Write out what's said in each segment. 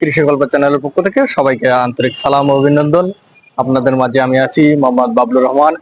কৃষি গল্প চ্যানেলের পক্ষ থেকে সবাইকে আন্তরিক সালাম অভিনন্দন। আপনাদের মাঝে আমি আছি মোহাম্মদ বাবলুর রহমান।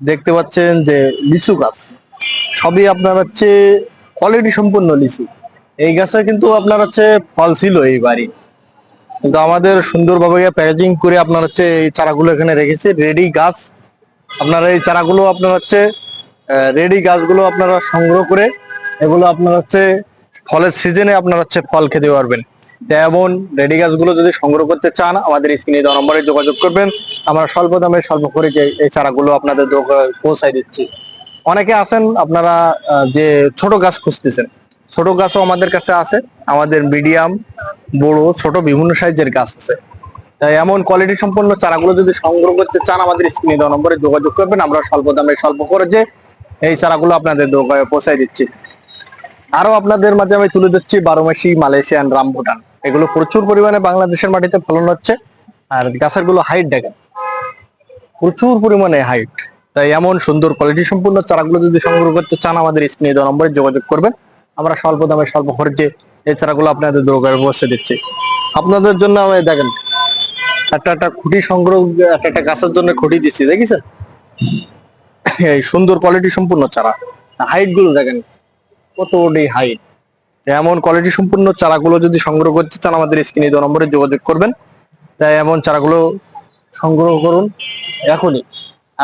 দেখতে পাচ্ছেন যে লিচু গাছ, সবই আপনার হচ্ছে কোয়ালিটি সম্পূর্ণ লিচু। এই গাছে কিন্তু আপনার হচ্ছে ফল ছিল এই বাড়ি কিন্তু আমাদের সুন্দরভাবে প্যাকেজিং করে আপনার হচ্ছে এই চারাগুলো এখানে রেখেছে রেডি গাছ। আপনারা এই চারাগুলো আপনার হচ্ছে রেডি গাছগুলো আপনারা সংগ্রহ করে এগুলো আপনার হচ্ছে ফলের সিজনে আপনার হচ্ছে ফল খেতে পারবেন। যেমন রেডি গাছগুলো যদি সংগ্রহ করতে চান, আমাদের স্ক্রিনে দেওয়া নম্বরে যোগাযোগ করবেন। আমরা স্বল্প দামে, স্বল্প যে এই চারাগুলো আপনাদের পৌঁছাই দিচ্ছি। অনেকে আছেন, আপনারা যে ছোট গাছ খুঁজতেছেন। ছোট গাছও আমাদের কাছে আছে। আমাদের মিডিয়াম, বড়, ছোট বিভিন্ন সাইজের গাছ আছে। তাই এমন কোয়ালিটি সম্পন্ন চারাগুলো যদি সংগ্রহ করতে চান, আমাদের স্ক্রিনে দেওয়া নম্বরে যোগাযোগ করবেন। আমরা স্বল্প দামে, স্বল্প যে এই চারাগুলো আপনাদের পৌঁছাই দিচ্ছি। আরও আপনাদের মাঝে আমি তুলে দিচ্ছি বারোমাসি মালয়েশিয়ান রামভুটান। এগুলো প্রচুর পরিমাণে বাংলাদেশের মাটিতে ফলন হচ্ছে। আর গাছেরগুলো হাইট দেখেন। প্রচুর পরিমাণে হাইট তাই এমন সুন্দর কোয়ালিটি সম্পূর্ণ চারাগুলো যদি সংগ্রহ করতে চান, আমাদের স্ক্রিনে দেওয়া নম্বরে যোগাযোগ করবেন। আমরা স্বল্প দামে, স্বল্প খরচে এই চারাগুলো আপনাদের দোকানে পৌঁছে দিচ্ছি। আপনাদের জন্য আমি দেখেন, একটা একটা খুঁটি সংগ্রহ, একটা একটা গাছের জন্য খুঁটি দিচ্ছি, দেখেছেন? এই সুন্দর কোয়ালিটি সম্পূর্ণ চারা। হাইটগুলো দেখেন। কত হাইট এমন কোয়ালিটি সম্পূর্ণ চারাগুলো যদি সংগ্রহ করতে চান, আমাদের স্ক্রিনে দেওয়া নম্বরে যোগাযোগ করবেন। তাই এমন চারাগুলো সংগ্রহ করুন এখনই।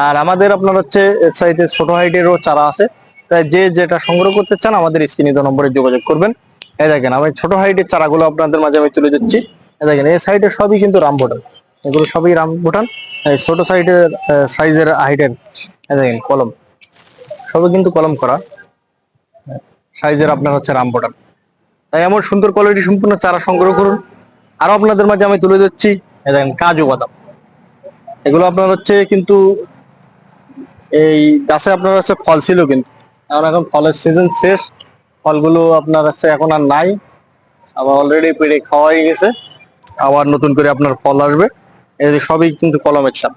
আর আমাদের আপনার হচ্ছে সাইডে ছোট হাইটেরও চারা আছে। তাই যে যেটা সংগ্রহ করতে চান, আমাদের স্ক্রিনে দেওয়া নম্বরে যোগাযোগ করবেন। এই দেখেন, আমি ছোট হাইটের চারাগুলো আপনাদের মাঝে আমি তুলে দিচ্ছি এই দেখেন, এই সাইডে সবই কিন্তু রামভুটান এগুলো সবই রামভুটান এই ছোট সাইডের সাইজের হাইটের দেখেন, কলম। সবই কিন্তু কলম করা। সাইজের আপনার হচ্ছে রামভুটান তাই এমন সুন্দর কোয়ালিটি সম্পূর্ণ চারা সংগ্রহ করুন। আরও আপনাদের মাঝে আমি তুলে দিচ্ছি দেখেন কাজু বাদাম। এগুলো আপনার হচ্ছে কিন্তু এই গাছে আপনার হচ্ছে ফল ছিল কিন্তু। এখন এখন ফলের সিজন শেষ, ফলগুলো আপনার হচ্ছে এখন আর নাই। আবার অলরেডি পেড়ে খাওয়া হয়ে গেছে। আবার নতুন করে আপনার ফল আসবে। এই সবই কিন্তু কলমের চারা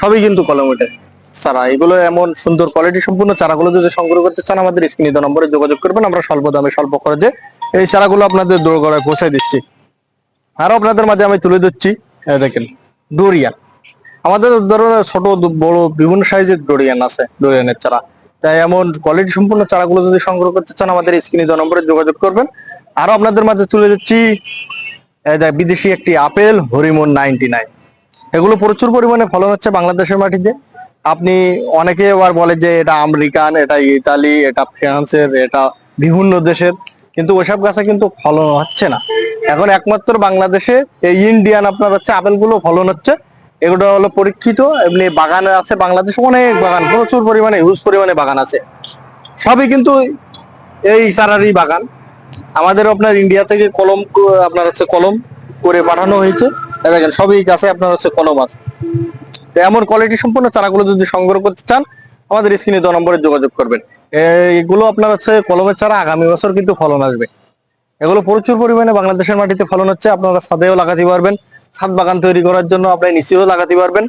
সবই কিন্তু কলমের চারা, এগুলো এমন সুন্দর কোয়ালিটি সম্পূর্ণ চারাগুলো যদি সংগ্রহ করতে চান, আমাদের স্ক্রিনে দেওয়া নম্বরে যোগাযোগ করবেন। আমরা স্বল্প দামে, স্বল্প খরচে এই চারাগুলো আপনাদের দোরগড়ায় পৌঁছে দিচ্ছি। আরও আপনাদের মাঝে আমি তুলে দিচ্ছি দেখেন, ডোরিয়ান। আমাদের ধরনের ছোট, বড়, বিভিন্ন সাইজের ডোরিয়ান আছে, ডোরিয়ানের চারা। তাই এমন কোয়ালিটি সম্পূর্ণ চারাগুলো যদি সংগ্রহ করতে চান, আমাদের স্ক্রিনে দেওয়া নম্বরে যোগাযোগ করবেন। আরও আপনাদের মাঝে তুলে দিচ্ছি বিদেশি একটি আপেল হরিমন নাইনটি নাইন। এগুলো প্রচুর পরিমাণে ফলন হচ্ছে বাংলাদেশের মাটিতে। আপনি অনেকে আবার বলে যে এটা আমেরিকান, এটা ইতালি, এটা ফ্রান্সের, এটা বিভিন্ন দেশের। কিন্তু ওইসব গাছে কিন্তু ফলন হচ্ছে না। এখন একমাত্র বাংলাদেশে এই ইন্ডিয়ান আপনার হচ্ছে আপেলগুলো ফলন হচ্ছে। এগুলো হলো পরীক্ষিত, এমনি বাগানে আছে বাংলাদেশে অনেক বাগান, প্রচুর পরিমাণে হিউজ পরিমাণে বাগান আছে। সবই কিন্তু এই চারারই বাগান। আমাদের আপনার ইন্ডিয়া থেকে কলম, আপনার হচ্ছে কলম করে পাঠানো হয়েছে। দেখেন, সবই গাছে আপনার হচ্ছে কলম আছে। তো এমন কোয়ালিটি সম্পূর্ণ চারাগুলো যদি সংগ্রহ করতে চান, আমাদের স্ক্রিনে দেওয়া নম্বরে যোগাযোগ করবেন। এগুলো আপনার হচ্ছে কলমের চারা, আগামী বছর কিন্তু ফলন আসবে। এগুলো প্রচুর পরিমাণে বাংলাদেশের মাটিতে ফলন হচ্ছে, আপনারা ছাদেও লাগাতে পারবেন। ছাদ বাগান তৈরি করার জন্য আপনি নিচেও লাগাতে পারবেন।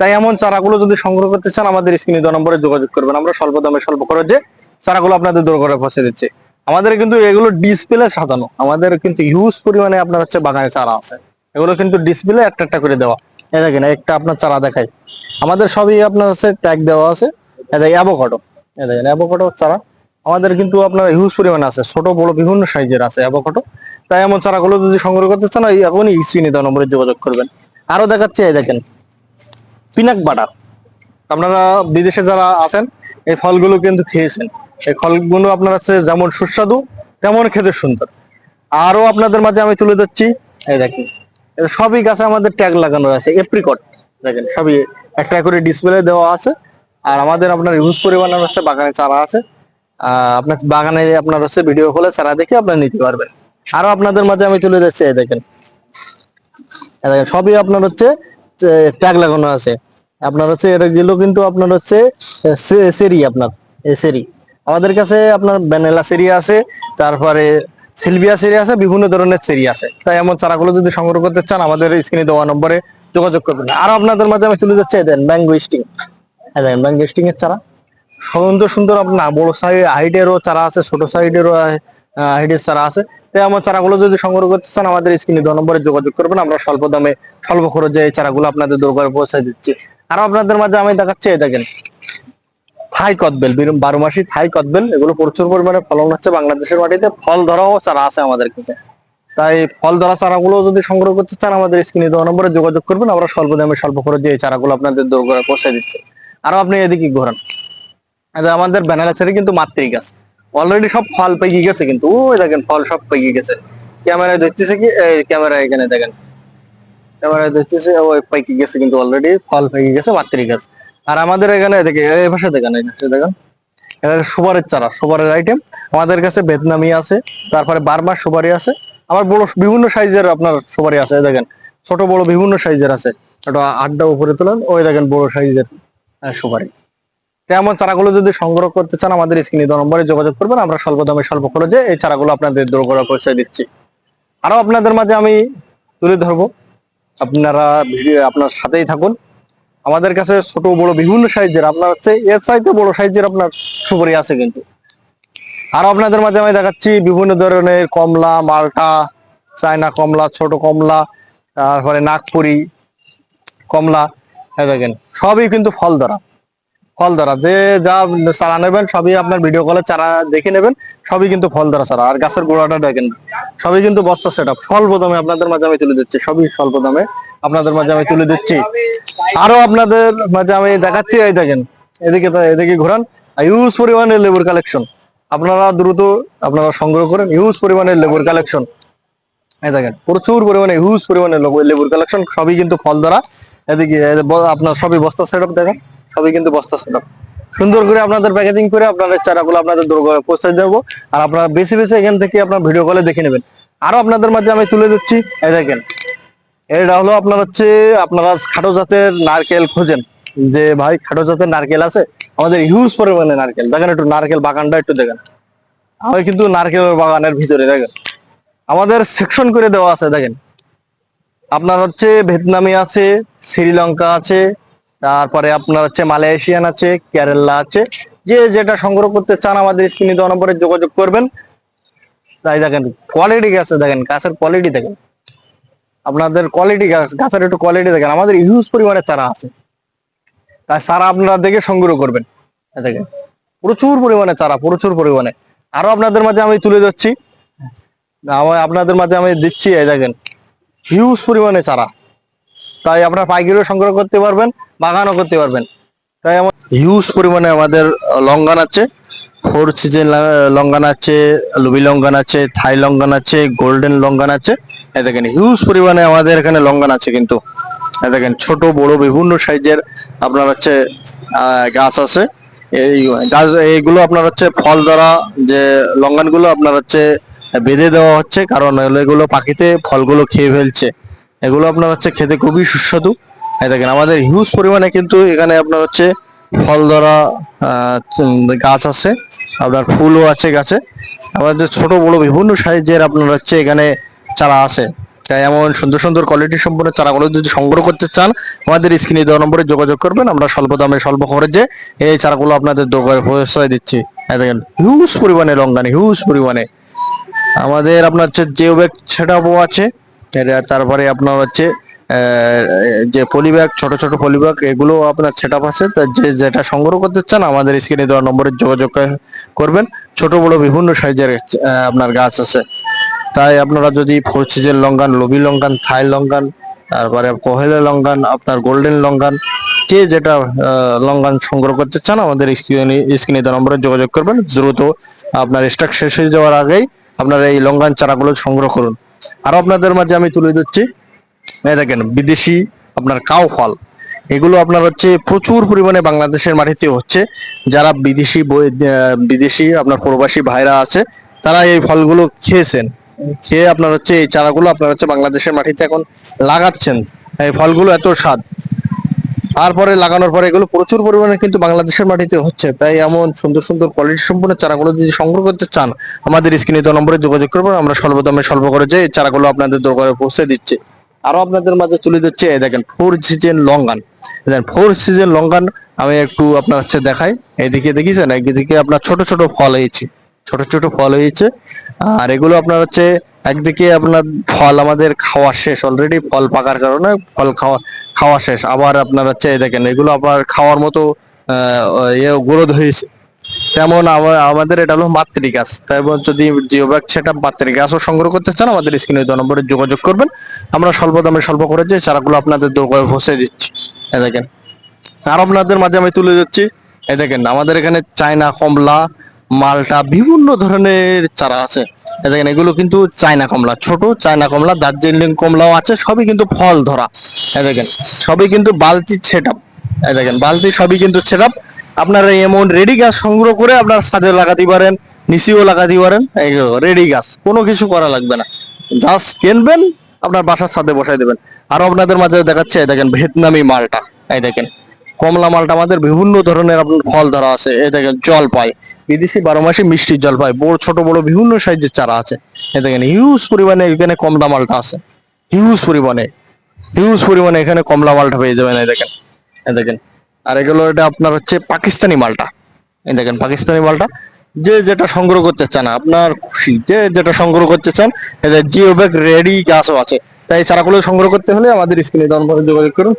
তাই এমন চারাগুলো যদি সংগ্রহ করতে চান, আমাদের স্ক্রিনে দেওয়া নম্বরে যোগাযোগ করবেন। আমরা স্বল্প দামে, স্বল্প খরচে চারাগুলো আপনাদের দূর করে পৌঁছে দিচ্ছে। আমাদের কিন্তু এগুলো ডিসপ্লে সাজানো। আমাদের কিন্তু হিউজ পরিমাণে আপনার হচ্ছে বাগানে চারা আছে। এগুলো কিন্তু ডিসপ্লে একটা একটা করে দেওয়া। দেখেন, একটা আপনার চারা দেখাই। আমাদের সবই আপনার হচ্ছে ট্যাগ দেওয়া আছে। দেখেন অ্যাভোকাডো দেখেন অ্যাভোকাডো চারা। আমাদের কিন্তু আপনার হিউজ পরিমাণে আছে, ছোট, বড়, বিভিন্ন সাইজের আছে অ্যাভোকাডো তাই এমন চারাগুলো যদি সংগ্রহ করতে চান এখনই স্ক্রিনে দেওয়া নম্বরে যোগাযোগ করবেন। আরও দেখাচ্ছে, এই দেখেন, পিনাক বাটার আপনারা বিদেশে যারা আছেন, এই ফলগুলো কিন্তু খেয়েছেন। এই ফলগুলো আপনার হচ্ছে যেমন সুস্বাদু, তেমন খেতে সুন্দর। আরও আপনাদের মাঝে আমি তুলে দিচ্ছি এই দেখেন। সবই গাছে আমাদের ট্যাগ লাগানো আছে এপ্রিকট দেখেন, সবই একটা করে ডিসপ্লে দেওয়া আছে। আর আমাদের আপনার ইউজ পরিমাণের হচ্ছে বাগানে চারা আছে। আপনার বাগানে আপনার হচ্ছে ভিডিও কলে চারা দেখে আপনার নিতে পারবেন। আরও আপনাদের মাঝে আমি তুলে দিচ্ছি এই দেখেন। দেখেন, সবই আপনার হচ্ছে ট্যাগ লাগানো আছে। আপনার হচ্ছে, এটা গুলো কিন্তু আপনার হচ্ছে সেরি আপনার সেরি। আমাদের কাছে আপনার ভ্যানিলা সেরি আছে, তারপরে সিলভিয়া সেরি আছে, বিভিন্ন ধরনের সেরি আছে। তাই এমন চারাগুলো যদি সংগ্রহ করতে চান, আমাদের স্ক্রিনে দেওয়া নম্বরে যোগাযোগ করবেন। আরও আপনাদের মাঝে আমি তুলে যাচ্ছি দেন ম্যাঙ্গো স্টিং দেখেন ম্যাঙ্গো স্টিং এর চারা। সুন্দর সুন্দর আপনার, বড় সাইজ হাইটেরও চারা আছে, ছোট সাইডেরও হাইটের চারা আছে। তো আমার চারাগুলো যদি সংগ্রহ করতে চান, আমাদের স্ক্রিনে দেওয়া নম্বরে যোগাযোগ করবেন। আমরা স্বল্প দামে, স্বল্প খরচে এই চারাগুলো আপনাদের দরকার পৌঁছে দিচ্ছি। আর আপনাদের মাঝে আমি দেখাচ্ছি দেখেন। থাই কদবেল বীর- মাসি থাই কদবেল, এগুলো প্রচুর পরিমাণে ফলন হচ্ছে বাংলাদেশের মাটিতে। ফল ধরাও চারা আছে আমাদের কাছে। তাই ফল ধরা চারাগুলো যদি সংগ্রহ করতে চান, আমাদের স্ক্রিনে দেওয়া নম্বরে যোগাযোগ করবেন। আমরা স্বল্প দামে, স্বল্প খরচে এই চারাগুলো আপনাদের দরকারে পৌঁছে দিচ্ছি। আরও আপনি এদিকে ঘোরান। আমাদের ব্যানার আছে কিন্তু মাতৃ গাছ। অলরেডি সব ফল পেকে গেছে কিন্তু। ওই দেখেন, ফল সব পেকে গেছে। ক্যামেরায় দেখতেছে কি? ক্যামেরা এখানে দেখেন। ক্যামেরায় দেখতেছে ওই পেকে গেছে কিন্তু অলরেডি ফল পেকে গেছে মাতৃ গাছ। আর আমাদের এখানে দেখে, এই ভাষা দেখেন, এই পাশে দেখেন। এটা সুপারের চারা, সুপারের আইটেম আমাদের কাছে ভিয়েতনামি আছে, তারপরে বারমা সুপারি আছে। আবার বড় বিভিন্ন সাইজের আপনার সুপারি আছে দেখেন। ছোট, বড় বিভিন্ন সাইজের আছে। এটা আড্ডা উপরে তোলেন, ওই দেখেন বড় সাইজের সুপারি। তেমন চারাগুলো যদি সংগ্রহ করতে চান, আমাদের স্ক্রিনে নম্বরে যোগাযোগ করবেন। আমরা স্বল্প দামে, স্বল্প খরচে এই চারাগুলো আপনাদের দোরগোড়া পৌঁছে দিচ্ছি। আরও আপনাদের মাঝে আমি তুলে ধরবো। আপনারা ভিডিও আপনার সাথেই থাকুন। আমাদের কাছে ছোট বড় বিভিন্ন সাইজের, আপনার হচ্ছে এর চাইতে বড় সাইজের আপনার সুপারি আছে কিন্তু। আরও আপনাদের মাঝে আমি দেখাচ্ছি বিভিন্ন ধরনের কমলা, মালটা, চায়না কমলা, ছোট কমলা, তারপরে নাগপুরি কমলা দেখেন, সবই কিন্তু ফল ধরা ফল ধরা যে যা চারা নেবেন, সবই আপনার ভিডিও কলে চারা দেখে নেবেন, সবই কিন্তু ফল ধরা চারা। আর গাছের গোড়াটা দেখেন, সবই কিন্তু বস্তা সেট আপ স্বল্প দামে আপনাদের মাঝে আমি তুলে দিচ্ছি, সবই স্বল্প দামে। আপনাদের মাঝে আমি তুলে দিচ্ছি আরও আপনাদের মাঝে আমি দেখাচ্ছি, এই দেখেন, এদিকে এদিকে ঘোরান। হিউজ পরিমাণে লেবুর কালেকশন আপনারা দ্রুত আপনারা সংগ্রহ করেন হিউজ পরিমাণে লেবুর কালেকশন এই দেখেন, প্রচুর পরিমাণে হিউজ পরিমাণে লেবু- লেবুর কালেকশন সবই কিন্তু ফল ধরা এদিকে আপনার সবই বস্তা সেট দেখেন, সবই কিন্তু বস্তা সেট সুন্দর করে আপনাদের প্যাকেজিং করে আপনাদের চারাগুলো আপনাদের দোরগোড়ায় পৌঁছে দেবো। আর আপনারা বেশি বেশি এখান থেকে আপনার ভিডিও কলে দেখে নেবেন। আরও আপনাদের মাঝে আমি তুলে দিচ্ছি এই দেখেন এটা হলো আপনার হচ্ছে, আপনারা খাটো জাতের নারকেল খোঁজেন। যে ভাই, খাটো জাতের নারকেল আছে, আমাদের হিউজ পরিমাণে নারকেল। দেখেন একটু নারকেল বাগানটা একটু দেখেন। আমি কিন্তু নারকেলের বাগানের ভিতরে দেখেন। আমাদের সেকশন করে দেওয়া আছে, দেখেন। আপনার হচ্ছে ভিয়েতনামি আছে, শ্রীলঙ্কা আছে, তারপরে আপনার হচ্ছে মালয়েশিয়ান আছে, কেরালা আছে। যে যেটা সংগ্রহ করতে চান আমাদের স্ক্রিনে দেওয়া নম্বরে যোগাযোগ করবেন। তাই দেখেন কোয়ালিটি গাছে দেখেন, গাছের কোয়ালিটি দেখেন। আপনাদের কোয়ালিটি গাছ গাছের একটু কোয়ালিটি দেখেন। আমাদের হিউজ পরিমাণে চারা আছে। তাই চারা আপনারা দেখে সংগ্রহ করবেন। দেখেন, প্রচুর পরিমাণে চারা, প্রচুর পরিমাণে। আরও আপনাদের মাঝে আমি তুলে যাচ্ছি আপনাদের মাঝে আমি দিচ্ছি, এই দেখেন হিউজ পরিমাণে চারা। তাই আপনারা পাইকারিও সংগ্রহ করতে পারবেন, বাগানও করতে পারবেন। তাই আমার হিউজ পরিমাণে আমাদের লঙ্গান আছে। ফোর সিজন লঙ্গান আছে, লুবি লঙ্গান আছে, থাই লঙ্গান আছে, গোল্ডেন লঙ্গান আছে। এই দেখেন হিউজ পরিমাণে আমাদের এখানে লঙ্গান আছে কিন্তু। এই দেখেন, ছোট, বড়, বিভিন্ন সাইজের আপনার হচ্ছে গাছ আছে। এই গাছ, এইগুলো আপনার হচ্ছে ফল দ্বারা যে লঙ্গানগুলো আপনার হচ্ছে বেঁধে দেওয়া হচ্ছে, কারণ এগুলো পাখিতে ফলগুলো খেয়ে ফেলছে। এগুলো আপনার হচ্ছে খেতে খুবই সুস্বাদু। দেখেন, আমাদের হিউজ পরিমাণে কিন্তু এখানে আপনার হচ্ছে ফল ধরা গাছ আছে, আপনার ফুলও আছে গাছে। আমাদের ছোট বড় বিভিন্ন সাইজের আপনার হচ্ছে এখানে চারা আছে। তাই এমন সুন্দর সুন্দর কোয়ালিটি সম্পন্ন চারাগুলো যদি সংগ্রহ করতে চান, আমাদের স্ক্রিনে দেওয়া নম্বরে যোগাযোগ করবেন। আমরা স্বল্প দামে, স্বল্প খরচে এই চারাগুলো আপনাদের পৌঁছায় দিচ্ছি। দেখেন হিউজ পরিমাণে লঙ্গানি হিউজ পরিমাণে। আমাদের আপনার হচ্ছে জিও ব্যাগ সেটাও আছে। তারপরে আপনার হচ্ছে যে পলিব্যাগ ছোট ছোট পলিব্যাগ এগুলো আপনার সেট আছে। যে যেটা সংগ্রহ করতে চান আমাদের স্ক্রিনে দেওয়া নম্বরে যোগাযোগ করবেন। ছোট বড় বিভিন্ন সাইজের আপনার গাছ আছে। তাই আপনারা যদি ফোর সিজন লঙ্গান লবি লঙ্গান থাই লঙ্গান তারপরে কোহেলে লঙ্গান আপনার গোল্ডেন লঙ্গান যে যেটা আহ, লঙ্গান সংগ্রহ করতে চান আমাদের স্ক্রিনে স্ক্রিনে দেওয়া নম্বরে যোগাযোগ করবেন। দ্রুত আপনার স্টক শেষ হয়ে যাওয়ার আগেই আপনারা এই লঙ্গান চারাগুলো সংগ্রহ করুন। আরও আপনাদের মাঝে আমি তুলে দিচ্ছি দেখেন, বিদেশি আপনার কাউ ফল। এগুলো আপনার হচ্ছে প্রচুর পরিমাণে বাংলাদেশের মাটিতে হচ্ছে। যারা বিদেশি বই- বিদেশি আপনার প্রবাসী ভাইরা আছে, তারা এই ফলগুলো খেয়েছেন। খেয়ে আপনার হচ্ছে এই চারাগুলো আপনার হচ্ছে বাংলাদেশের মাটিতে এখন লাগাচ্ছেন। এই ফলগুলো এত স্বাদ। তারপরে লাগানোর পরে এগুলো প্রচুর পরিমাণে কিন্তু বাংলাদেশের মাটিতে হচ্ছে। তাই এমন সুন্দর সুন্দর কোয়ালিটি সম্পূর্ণ চারাগুলো যদি সংগ্রহ করতে চান, আমাদের স্ক্রিনে দেওয়া নম্বরে যোগাযোগ করবেন। আমরা স্বল্প দামে স্বল্প করে যে চারাগুলো আপনাদের দোকানে পৌঁছে দিচ্ছি। আরও আপনাদের মাঝে দিচ্ছে এই দেখেন ফোর সিজন লঙ্গান দেখেন ফোর সিজন লঙ্গান আমি একটু আপনার হচ্ছে দেখাই। এইদিকে দেখিছেন? এইদিকে আপনার ছোট ছোট ফল হয়েছে। ছোট ছোট ফল হয়েছে। আর এগুলো আপনার হচ্ছে, একদিকে আপনার ফল আমাদের খাওয়া শেষ অলরেডি ফল পাকার কারণে ফল খাওয়া খাওয়া শেষ। আবার আপনার হচ্ছে দেখেন, এগুলো আবার খাওয়ার মতো ইয়ে গ্রোথ হয়েছে। আমা- আমাদের এটা হলো মাতৃ গাছ তাই যদি জিওব্যাগ সেটা মাতৃ গাছও সংগ্রহ করতে চান, আমাদের স্ক্রিনে দেওয়া নম্বরে যোগাযোগ করবেন। আমরা স্বল্প দামে স্বল্প করে যে চারাগুলো আপনাদের দোকানে পৌঁছে দিচ্ছি। এই দেখেন। আর আপনাদের মাঝে আমি তুলে যাচ্ছি এই দেখেন, আমাদের এখানে চায়না, কমলা, মালটা বিভিন্ন ধরনের চারা আছে। দেখেন, এগুলো কিন্তু চায়না কমলা, ছোট চায়না কমলা, দার্জিলিং কমলাও আছে, সবই কিন্তু ফল ধরা। দেখেন, সবই কিন্তু বালতি সেট এই দেখেন, বালতি সবই কিন্তু সেট আপনারা এমন রেডি গাছ সংগ্রহ করে আপনার ছাদে লাগাতে পারেন, নিচেও লাগাতে পারেন রেডি গাছ কোনো কিছু করা লাগবে না। জাস্ট কিনবেন, আপনার বাসার ছাদে বসাই দেবেন। আরও আপনাদের মাঝে দেখাচ্ছে দেখেন ভিয়েতনামি মালটা, এই দেখেন। কমলা মালটা আমাদের বিভিন্ন ধরনের আপনার ফল ধরা আছে, এই দেখেন জলপাই, বিদেশি বারো মাসে মিষ্টি জলপাই, বড়, ছোট, বড়, বিভিন্ন সাইজের চারা আছে। এই দেখেন হিউজ পরিমাণে এখানে কমলা মালটা আছে। হিউজ পরিমাণে হিউজ পরিমাণে এখানে কমলা মালটা পেয়ে যাবেন, এই দেখেন এই দেখেন। আর এগুলো এটা আপনার হচ্ছে পাকিস্তানি মালটা। এই দেখেন পাকিস্তানি মালটা। যে যেটা সংগ্রহ করতে চান, আপনার খুশি, যে যেটা সংগ্রহ করতে চান জিও ব্যাগ রেডি গাছও আছে। তাই চারাগুলো সংগ্রহ করতে হলে আমাদের স্ক্রিনে যোগাযোগ করুন।